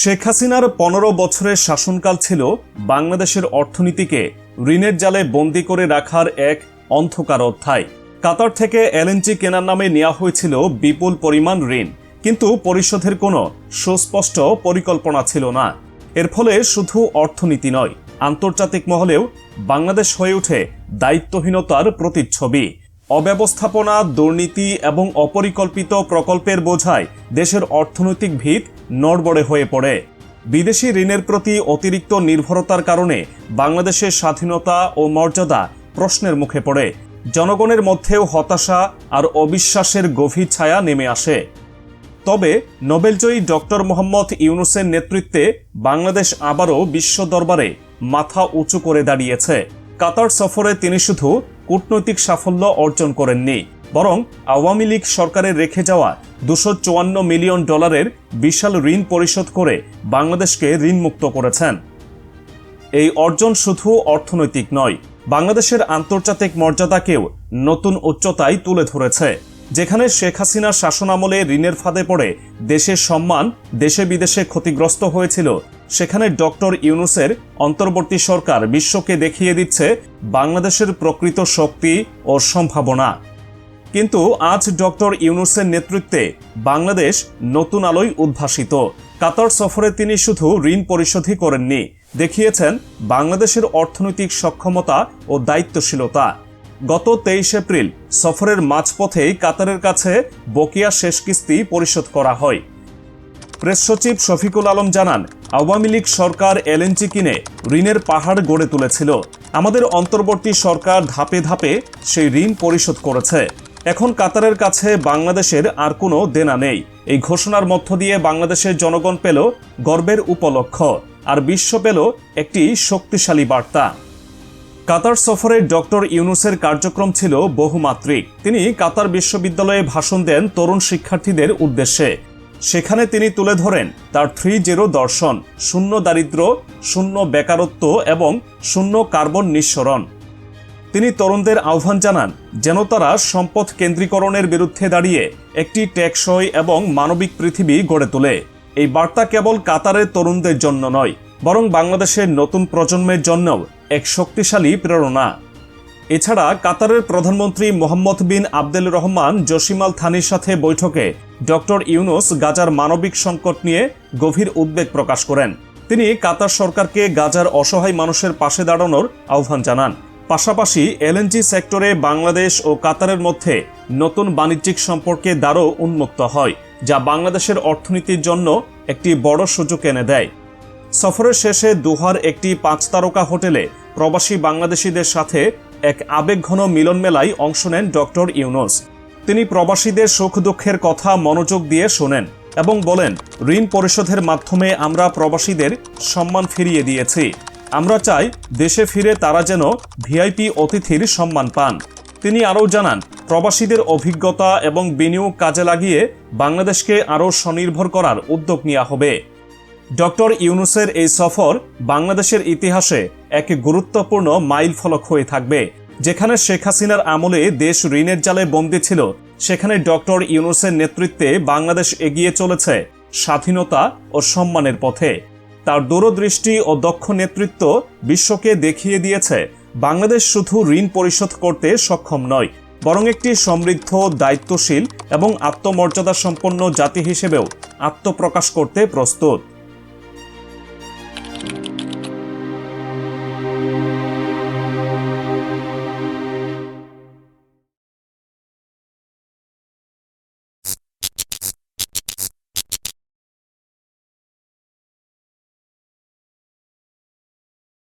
শেখ হাসিনার পনেরো বছরের শাসনকাল ছিল বাংলাদেশের অর্থনীতিকে ঋণের জালে বন্দি করে রাখার এক অন্ধকার অধ্যায়। কাতার থেকে এলএনজি কেনার নামে নেওয়া হয়েছিল বিপুল পরিমাণ ঋণ, কিন্তু পরিশোধের কোনো সুস্পষ্ট পরিকল্পনা ছিল না। এর ফলে শুধু অর্থনীতি নয়, আন্তর্জাতিক মহলেও বাংলাদেশ হয়ে ওঠে দায়িত্বহীনতার প্রতিচ্ছবি। অব্যবস্থাপনা, দুর্নীতি এবং অপরিকল্পিত প্রকল্পের বোঝায় দেশের অর্থনৈতিক ভিত নড়বড়ে হয়ে পড়ে। বিদেশি ঋণের প্রতি অতিরিক্ত নির্ভরতার কারণে বাংলাদেশের স্বাধীনতা ও মর্যাদা প্রশ্নের মুখে পড়ে। জনগণের মধ্যেও হতাশা আর অবিশ্বাসের গভীর ছায়া নেমে আসে। তবে নোবেলজয়ী ডক্টর মোহাম্মদ ইউনুসের নেতৃত্বে বাংলাদেশ আবারও বিশ্ব দরবারে মাথা উঁচু করে দাঁড়িয়েছে। কাতার সফরে তিনি শুধু কূটনৈতিক সাফল্য অর্জন করেননি বরং আওয়ামী লীগ সরকারের রেখে যাওয়া দুশো চুয়ান্ন মিলিয়ন ডলারের বিশাল ঋণ পরিশোধ করে বাংলাদেশকে ঋণমুক্ত করেছেন। এই অর্জন শুধু অর্থনৈতিক নয়, বাংলাদেশের আন্তর্জাতিক মর্যাদাকেও নতুন উচ্চতায় তুলে ধরেছে। যেখানে শেখ হাসিনার শাসনামলে ঋণের ফাঁদে পড়ে দেশের সম্মান দেশে বিদেশে ক্ষতিগ্রস্ত হয়েছিল, সেখানে ডক্টর ইউনুসের অন্তর্বর্তী সরকার বিশ্বকে দেখিয়ে দিচ্ছে বাংলাদেশের প্রকৃত শক্তি ও সম্ভাবনা। কিন্তু আজ ডক্টর ইউনুসের নেতৃত্বে বাংলাদেশ নতুন আলোয় উদ্ভাসিত। কাতার সফরে তিনি শুধু ঋণ পরিশোধই করেননি, দেখিয়েছেন বাংলাদেশের অর্থনৈতিক সক্ষমতা ও দায়িত্বশীলতা। গত তেইশ এপ্রিল সফরের মাঝপথেই কাতারের কাছে বকেয়া শেষ কিস্তি পরিশোধ করা হয়। প্রেস সচিব শফিকুল আলম জানান, আওয়ামী লীগ সরকার এলএনজি কিনে ঋণের পাহাড় গড়ে তুলেছিল। আমাদের অন্তর্বর্তী সরকার ধাপে ধাপে সেই ঋণ পরিশোধ করেছে। এখন কাতারের কাছে বাংলাদেশের আর কোনো দেনা নেই। এই ঘোষণার মধ্য দিয়ে বাংলাদেশের জনগণ পেল গর্বের উপলক্ষ, আর বিশ্ব পেল একটি শক্তিশালী বার্তা। কাতার সফরে ডক্টর ইউনুসের কার্যক্রম ছিল বহুমাত্রিক। তিনি কাতার বিশ্ববিদ্যালয়ে ভাষণ দেন তরুণ শিক্ষার্থীদের উদ্দেশ্যে। সেখানে তিনি তুলে ধরেন তার থ্রি জিরো দর্শন, শূন্য দারিদ্র শূন্য বেকারত্ব এবং শূন্য কার্বন নিঃসরণ। তিনি তরুণদের আহ্বান জানান যেন তারা সম্পদ কেন্দ্রীকরণের বিরুদ্ধে দাঁড়িয়ে একটি টেকসই এবং মানবিক পৃথিবী গড়ে তোলে। এই বার্তা কেবল কাতারের তরুণদের জন্য নয়, বরং বাংলাদেশের নতুন প্রজন্মের জন্যও এক শক্তিশালী প্রেরণা। এছাড়া কাতারের প্রধানমন্ত্রী Mohammed bin Abdel Rahman Jassim Al থানির সাথে বৈঠকে ডক্টর ইউনুস গাজার মানবিক সংকট নিয়ে গভীর উদ্বেগ প্রকাশ করেন। তিনি কাতার সরকারকে গাজার অসহায় মানুষের পাশে দাঁড়ানোর আহ্বান জানান। পাশাপাশি এলএনজি সেক্টরে বাংলাদেশ ও কাতারের মধ্যে নতুন বাণিজ্যিক সম্পর্কে দ্বারও উন্মুক্ত হয়, যা বাংলাদেশের অর্থনীতির জন্য একটি বড় সুযোগ এনে দেয়। সফরের শেষে দুহার একটি পাঁচ তারকা হোটেলে প্রবাসী বাংলাদেশিদের সাথে এক আবেগঘন মিলন মেলায় অংশ নেন ডক্টর ইউনুস। তিনি প্রবাসীদের সুখ দুঃখের কথা মনোযোগ দিয়ে শোনেন এবং বলেন, ঋণ পরিশোধের মাধ্যমে আমরা প্রবাসীদের সম্মান ফিরিয়ে দিয়েছি। আমরা চাই দেশে ফিরে তারা যেন ভিআইপি অতিথির সম্মান পান। তিনি আরও জানান, প্রবাসীদের অভিজ্ঞতা এবং বিনিয়োগ কাজে লাগিয়ে বাংলাদেশকে আরও স্বনির্ভর করার উদ্যোগ নেওয়া হবে। ডক্টর ইউনুসের এই সফর বাংলাদেশের ইতিহাসে এক গুরুত্বপূর্ণ মাইল ফলক হয়ে থাকবে। যেখানে শেখ হাসিনার আমলে দেশ ঋণের জালে বন্দী ছিল, সেখানে ডক্টর ইউনুসের নেতৃত্বে বাংলাদেশ এগিয়ে চলেছে স্বাধীনতা ও সম্মানের পথে। তার দূরদৃষ্টি ও দক্ষ নেতৃত্ব বিশ্বকে দেখিয়ে দিয়েছে। বাংলাদেশ শুধু ঋণ পরিশোধ করতে সক্ষম নয়, বরং একটি সমৃদ্ধ, দায়িত্বশীল এবং আত্মমর্যাদা সম্পন্ন জাতি হিসেবেও আত্মপ্রকাশ করতে প্রস্তুত।